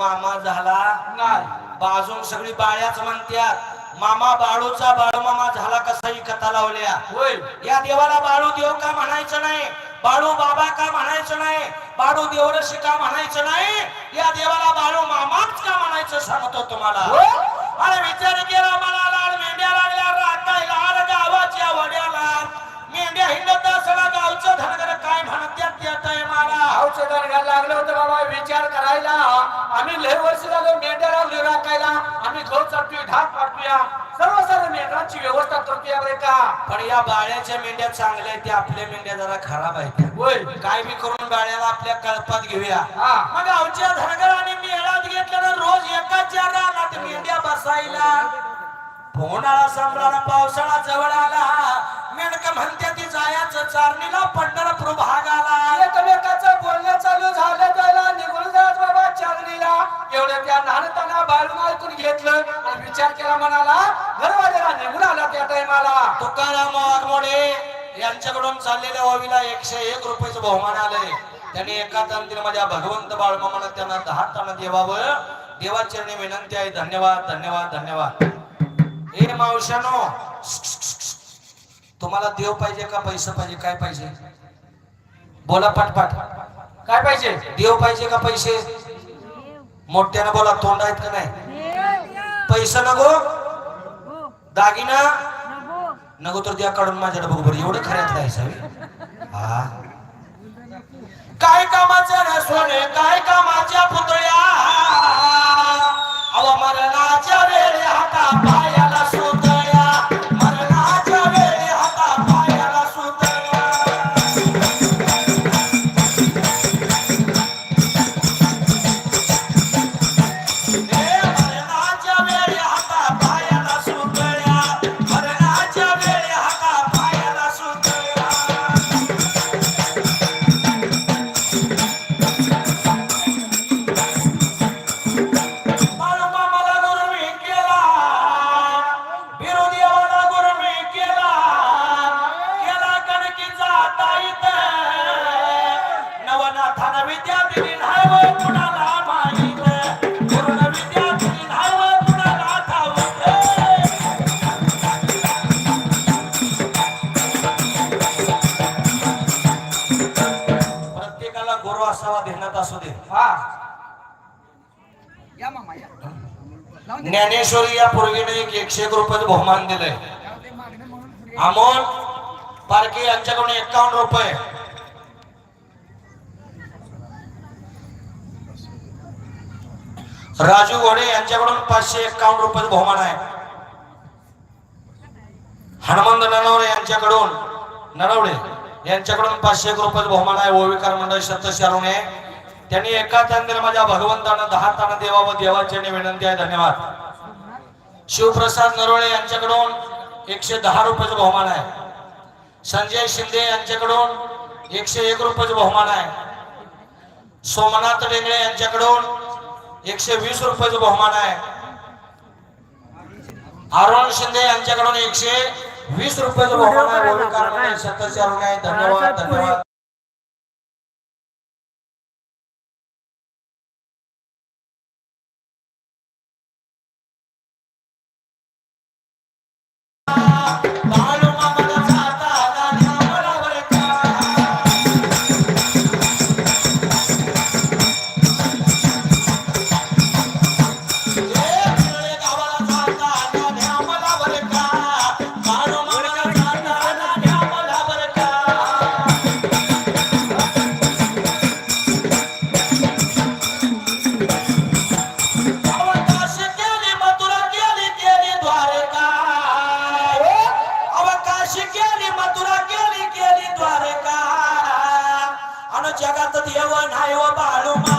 मामा झाला. नाही. बाजून सगळी बाळ्याच म्हणत्यात मामा बाळूचा बाळू मामा झाला कसा ही कथा लावल्या? होय. या देवाला बाळू देव का म्हणायचं नाही? बाळू बाबा का म्हणायचं नाही? बाळू देवरशी का म्हणायचं नाही? या देवाला बाळू मामाच का म्हणायचं सांगतो तुम्हाला? अरे विचार केला मला औषध घालायला लागलं होतं बाबा विचार करायला. आम्ही लय वर्ष झालो मेंढ्या लावली राखायला. आम्ही गहू चाटतोय ढाक पाडतोय सर्व सर्व मेंढरांची व्यवस्था करतोय बरे का पण या बाळ्याच्या मेंढ्या चांगल्या आहेत त्या आपल्या मेंढ्या जरा खराब आहेत. होय. काय बी करून बाळ्याला आपल्या कळपात घेऊया. हा. मग गावच्या धनगरांनी मेळात घेतल्यानं रोज एकाच्या रानात मेंढ्या बसायला. उन्हाळा संपला पावसाळा जवळ आला. मेंढक म्हणते ती जायाचं चारणीला पंढरपूर भाग आला एकमेकाचं बोलणं चालू झालं त्याला. निघून जात बाबा चालणीला एवढं त्या बाळून ऐकून घेतलं आणि विचार केला म्हणाला घरवाल्याला निघून आला त्या टायमाला. तुकाराम वाघमोडे यांच्याकडून चाललेल्या ओवीला एकशे एक रुपयाचं बहुमान आलंय. त्यांनी एका तंत्रीमध्ये भगवंत बाळमामानं त्यांना दहा टन देवावं. देवाचरणी विनंती आहे. धन्यवाद धन्यवाद धन्यवाद. हे मावशानो तुम्हाला देव पाहिजे का पैसे पाहिजे? काय पाहिजे? बोला पाटपाट. काय पाहिजे? देव पाहिजे का पैसे? मोठ्यानं बोला तोंड आहेत का नाही? पैसा नको? दागिना? नको तर द्या काढून माझ्याकडे बघ बरं. एवढं खऱ्यात साहेब. हा. काय कामाचं रे सोने? काय कामाच्या पुतळ्या? ज्ञानेश्वरी या पोरगीने एक एकशे एक रुपयाचं बहुमान दिलंय. अमोल पारखे यांच्याकडून एकावन्न रुपये. राजू घोडे यांच्याकडून पाचशे एकावन्न रुपये बहुमान आहे. हनुमंत नरवडे यांच्याकडून ननवडे यांच्याकडून पाचशे एक रुपये बहुमान आहे. ओविकार मंडळ सत्य अरुणे त्यांनी एका तांदीर माझ्या भगवंतानं दहा ताना देवा व देवाची विनंती आहे. धन्यवाद. शिवप्रसाद नरोळे यांच्याकडून एकशे दहा रुपयाचं बहुमान आहे. संजय शिंदे यांच्याकडून एकशे एक रुपयाचं बहुमान आहे. सोमनाथ डेंगळे यांच्याकडून एकशे वीस रुपयाचं बहुमान आहे. अरुण शिंदे यांच्याकडून एकशे वीस रुपयाचं बहुमान आहे. धन्यवाद धन्यवाद. जगात देव नाही हो व बाळू मा